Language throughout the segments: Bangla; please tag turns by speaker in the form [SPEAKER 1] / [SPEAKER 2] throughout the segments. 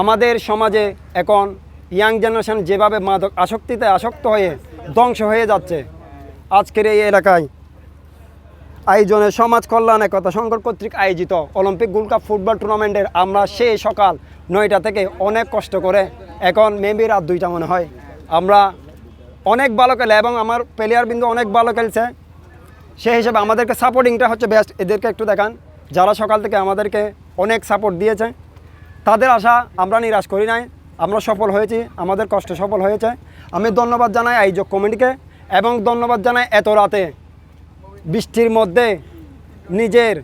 [SPEAKER 1] আমাদের সমাজে এখন ইয়াং জেনারেশন যেভাবে মাদক আসক্তিতে আসক্ত হয়ে ধ্বংস হয়ে যাচ্ছে, আজকের এই এলাকায় আয়োজনে সমাজ কল্যাণ একতা সংঘ কর্তৃক আয়োজিত অলিম্পিক গোল্ড কাপ ফুটবল টুর্নামেন্টের আমরা সেই সকাল নয়টা থেকে অনেক কষ্ট করে এখন মেবি রাত দুইটা মনে হয়। আমরা অনেক ভালো খেলে এবং আমার প্লেয়ার বিন্দু অনেক ভালো খেলছে। সেই হিসেবে আমাদেরকে সাপোর্টিংটা হচ্ছে বেস্ট এদেরকে একটু দেখান, যারা সকাল থেকে আমাদেরকে অনেক সাপোর্ট দিয়েছে। তাদের আশা আমরা নিরাশ করি নাই। আমরা সফল হয়েছি, আমাদের কষ্ট সফল হয়েছে। আমি ধন্যবাদ জানাই আয়োজক কমিটিকে এবং ধন্যবাদ জানাই এত রাতে বৃষ্টির মধ্যে নিজের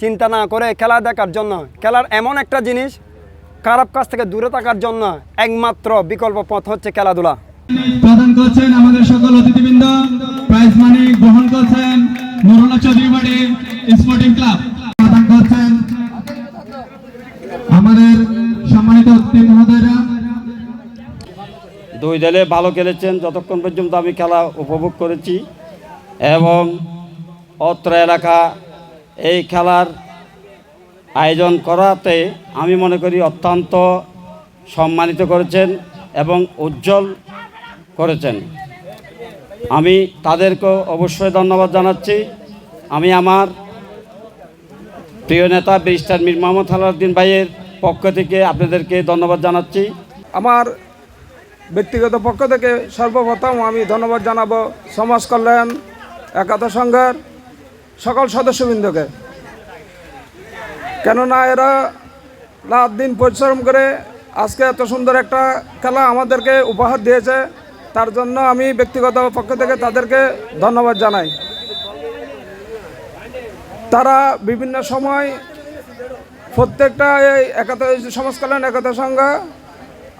[SPEAKER 1] চিন্তা না করে খেলা দেখার জন্য। খেলার এমন একটা জিনিস, খারাপ কাজ থেকে দূরে থাকার জন্য একমাত্র বিকল্প পথ হচ্ছে খেলাধুলা।
[SPEAKER 2] প্রদান করছেন আমাদের সকল অতিথিবৃন্দ, প্রাইজ মানি গ্রহণ করছেন মোরলা চৌধুরী স্পোর্টিং ক্লাব প্রদান করছেন আমাদের
[SPEAKER 3] দুই দলে ভালো খেলেছেন, যতক্ষণ পর্যন্ত আমি খেলা উপভোগ করেছি। এবং অত্র এলাকা এই খেলার আয়োজন করাতে আমি মনে করি অত্যন্ত সম্মানিত করেছেন এবং উজ্জ্বল করেছেন। আমি তাদেরকেও অবশ্যই ধন্যবাদ জানাচ্ছি। আমি আমার প্রিয় নেতা ব্যারিস্টার মীর মোহাম্মদ আলাউদ্দিন ভাইয়ের পক্ষ থেকে আপনাদেরকে ধন্যবাদ জানাচ্ছি।
[SPEAKER 4] আমার ব্যক্তিগত পক্ষ থেকে সর্বপ্রথম আমি ধন্যবাদ জানাব সমাজ কল্যাণ একাতা সংঘের সকল সদস্যবৃন্দকে। কেননা এরা রাত দিন পরিশ্রম করে আজকে এত সুন্দর একটা খেলা আমাদেরকে উপহার দিয়েছে, তার জন্য আমি ব্যক্তিগত পক্ষ থেকে তাদেরকে ধন্যবাদ জানাই। তারা বিভিন্ন সময় প্রত্যেকটা এই একতা সমাজ কল্যাণ একতা সংঘ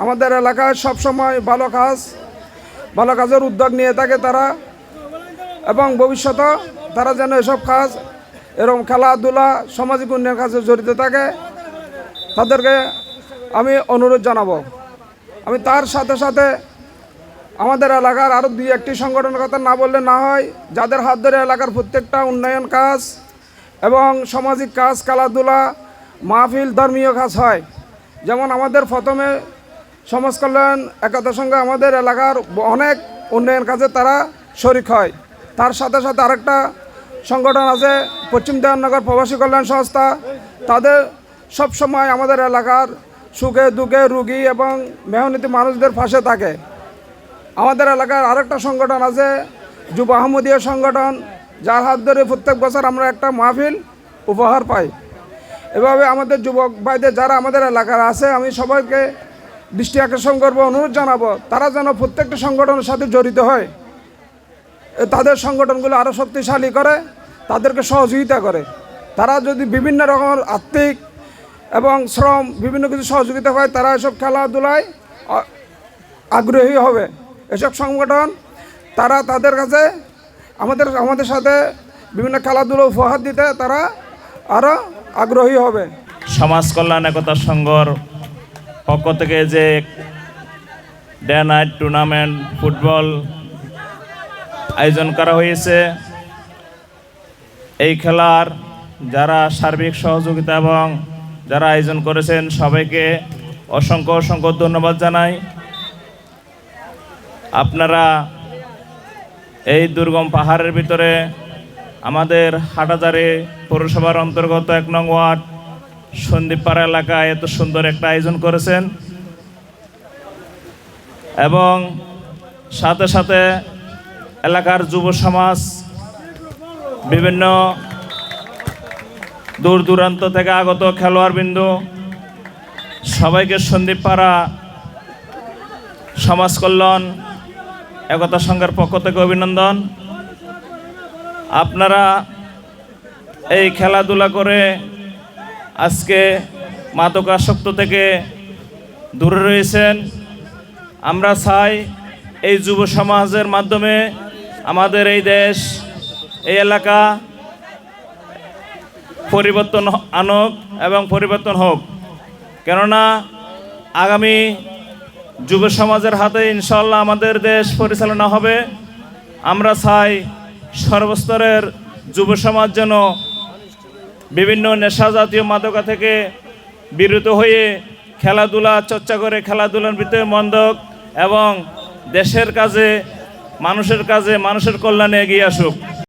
[SPEAKER 4] আমাদের এলাকায় সব সময় ভালো কাজ, ভালো কাজের উদ্যোগ নিয়ে থাকে তারা। এবং ভবিষ্যতে তারা যেন এসব কাজ, এরকম খেলাধুলা, সামাজিক উন্নয়ন কাজে জড়িত থাকে, তাদেরকে আমি অনুরোধ জানাব। আমি তার সাথে সাথে আমাদের এলাকার আরও দুই একটি সংগঠনের কথা না বললে না হয়, যাদের হাত ধরে এলাকার প্রত্যেকটা উন্নয়ন কাজ এবং সামাজিক কাজ, খেলাধুলা মাহফিল ধর্মীয় কাজ হয়। যেমন আমাদের প্রথমে সমাজ কল্যাণ একতার সঙ্গে আমাদের এলাকার অনেক উন্নয়ন কাজে তারা শরিক হয়। তার সাথে সাথে আরেকটা সংগঠন আছে, পশ্চিম দেওয়ানগর প্রবাসী কল্যাণ সংস্থা। তাদের সব সময় আমাদের এলাকার সুখে দুঃখে রুগী এবং মেহনতি মানুষদের পাশে থাকে। আমাদের এলাকার আরেকটা সংগঠন আছে, যুব আহমদীয় সংগঠন। যার হাত ধরে প্রত্যেক বছর আমরা একটা মাহফিল উপহার পাই। এভাবে আমাদের যুবক ভাইদের যারা আমাদের এলাকার আছে, আমি সবাইকে দৃষ্টি আকর্ষণ করব, অনুরোধ জানাব, তারা যেন প্রত্যেকটা সংগঠনের সাথে জড়িত হয়। তাদের সংগঠনগুলো আরও শক্তিশালী করে, তাদেরকে সহযোগিতা করে। তারা যদি বিভিন্ন রকমের আর্থিক এবং শ্রম, বিভিন্ন কিছু সহযোগিতা হয় তারা এসব খেলাধুলায় আগ্রহী হবে। এসব সংগঠন, তারা তাদের কাছে আমাদের আমাদের সাথে বিভিন্ন খেলাধুলো উপহার দিতে তারা আরও আগ্রহী হবে।
[SPEAKER 5] সমাজ কল্যাণ একতা সংঘর পক্ষ থেকে যে ডে নাইট টুর্নামেন্ট, ফুটবল আয়োজন করা হয়েছে, এই খেলার যারা সার্বিক সহযোগিতা এবং যারা আয়োজন করেছেন সবাইকে অসংখ্য অসংখ্য ধন্যবাদ জানাই। আপনারা এই দুর্গম পাহাড়ের ভিতরে আমাদের হাটাজারে পৌরসভার অন্তর্গত এক নং ওয়ার্ড সন্দীপপাড়া এলাকায় এত সুন্দর একটা আয়োজন করেছেন। এবং সাথে সাথে এলাকার যুব সমাজ বিভিন্ন দূর দূরান্ত থেকে আগত খেলোয়াড় বিন্দু সবাইকে সন্দীপপাড়া সমাজ কল্যাণ, একতা সংঘের পক্ষ থেকে অভিনন্দন। আপনারা এই খেলাধুলা করে আজকে মাদকাসক্ত থেকে দূরে রয়েছেন। আমরা চাই এই যুব সমাজের মাধ্যমে আমাদের এই দেশ, এই এলাকা পরিবর্তন আনক এবং পরিবর্তন হোক। কেননা আগামী যুব সমাজের হাতে ইনশাল্লাহ আমাদের দেশ পরিচালনা হবে। আমরা চাই সর্বস্তরের যুব সমাজ যেন বিভিন্ন নেশা জাতীয় মাদকা থেকে বিরত হয়ে খেলাধুলা, চর্চা করে খেলাধুলার ভিতরে মন্দক এবং দেশের কাজে, মানুষের কাজে, মানুষের কল্যাণে এগিয়ে আসুক।